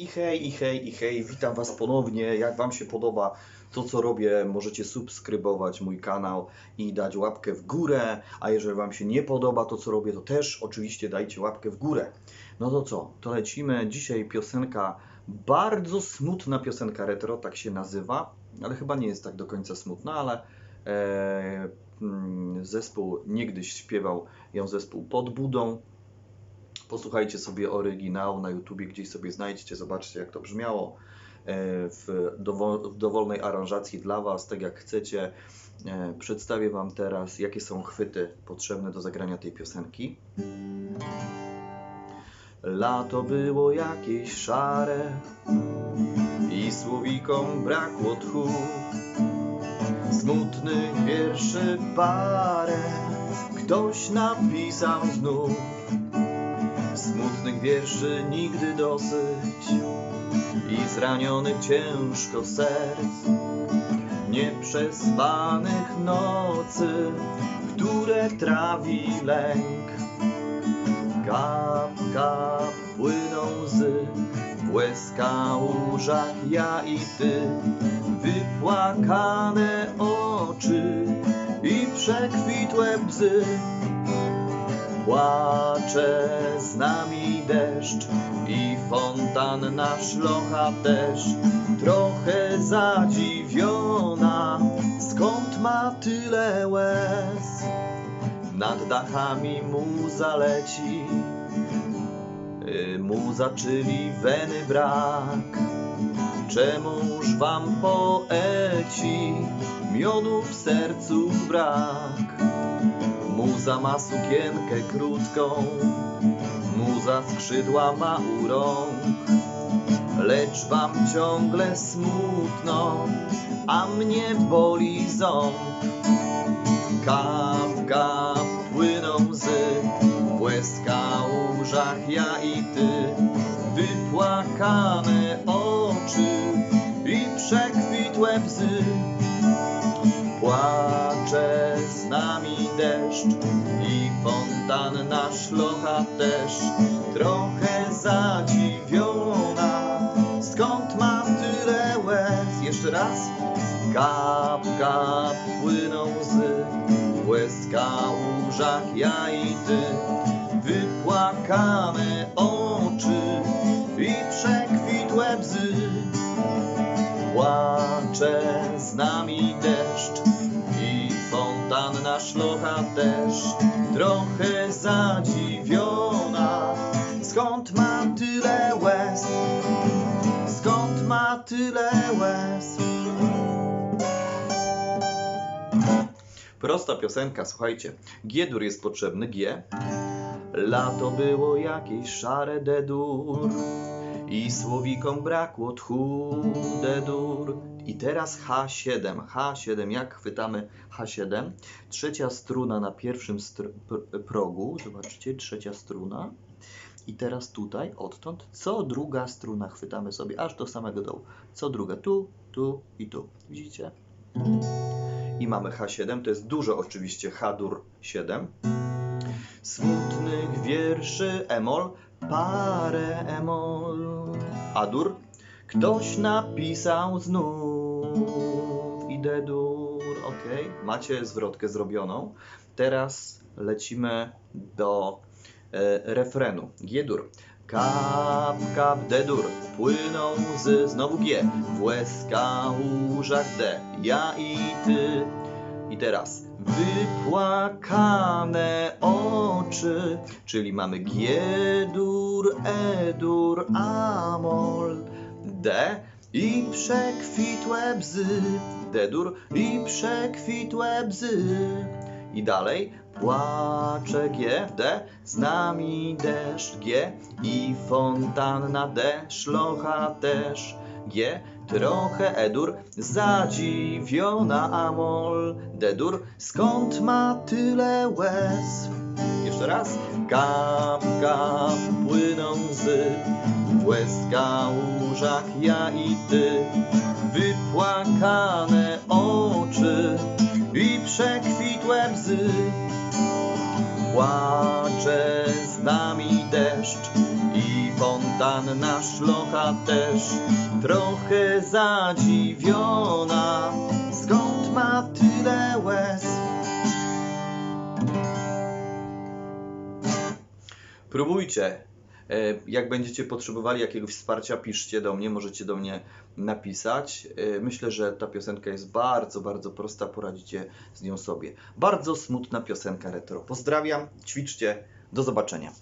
I hej, i hej, i hej, witam Was ponownie. Jak Wam się podoba to, co robię, możecie subskrybować mój kanał i dać łapkę w górę. A jeżeli Wam się nie podoba to, co robię, to też oczywiście dajcie łapkę w górę. No to co? To lecimy. Dzisiaj piosenka, bardzo smutna piosenka retro, tak się nazywa, ale chyba nie jest tak do końca smutna, ale e, mm, zespół niegdyś śpiewał ją zespół pod budą. Posłuchajcie sobie oryginał na YouTubie, gdzieś sobie znajdźcie, zobaczcie jak to brzmiało e, w dowolnej aranżacji dla Was, tak jak chcecie. E, Przedstawię Wam teraz, jakie są chwyty potrzebne do zagrania tej piosenki. Lato było jakieś szare i słowikom brakło tchu. Smutnych wierszy parę ktoś napisał znów. Smutnych wierszy nigdy dosyć i zranionych ciężko serc, nieprzespanych nocy, które trawi lęk. Kap, kap płyną łzy, w łezka ja i ty, wypłakane oczy i przekwitłe bzy. Płacze z nami deszcz i fontanna szlocha też trochę zadziwiona, skąd ma tyle łez. Nad dachami muza leci, y, muza, czyli weny brak. Czemuż wam poeci miodu w sercu brak? Muza ma sukienkę krótką, muza skrzydła ma u rąk, lecz wam ciągle smutno, a mnie boli ząb. Kap, płyną łzy, w łóżach ja i ty, wypłakane oczy i przekwitłe bzy. Płacze nami deszcz i fontanna szlocha też trochę zadziwiona. Skąd ma tyle łez? Jeszcze raz. Kap, kap, płyną łzy, w łezka ja i ty, wypłakane oczy szlocha też trochę zadziwiona. Skąd ma tyle łez? Skąd ma tyle łez? Prosta piosenka, słuchajcie. G-dur jest potrzebny, G. Lato było jakieś szare D-dur i słowikom brakło tchu D-dur. I teraz H7. H7, jak chwytamy H7? Trzecia struna na pierwszym str- pr- progu. Zobaczcie, trzecia struna. I teraz tutaj, odtąd, co druga struna chwytamy sobie aż do samego dołu. Co druga, tu, tu i tu. Widzicie? I mamy H7, to jest dużo oczywiście H-dur 7. Smutnych wierszy emol, parę emol. A-dur, ktoś napisał znów. I D-dur, ok. Macie zwrotkę zrobioną. Teraz lecimy do e, refrenu. G-dur. Kap, kap, D-dur, płyną łzy, znowu G, w łóżach D, ja i ty. I teraz wypłakane oczy, czyli mamy G-dur, E-dur, Amol, D i przekwitłe bzy, D-dur i przekwitłe bzy. I dalej płacze G, D, z nami deszcz G i fontanna D, szlocha też G, trochę E-dur, zadziwiona Amol, D-dur, skąd ma tyle łez? Jeszcze raz. Kap, kap, płyną łzy, łezka łóżach ja i ty, wypłakane oczy i przekwitłe bzy. Płacze z nami deszcz i fontanna szlocha też trochę zadziwiona. Skąd ma tyle łez? Próbujcie. E, Jak będziecie potrzebowali jakiegoś wsparcia, piszcie do mnie, możecie do mnie napisać. E, Myślę, że ta piosenka jest bardzo, bardzo prosta, poradzicie z nią sobie. Bardzo smutna piosenka retro. Pozdrawiam, ćwiczcie, do zobaczenia.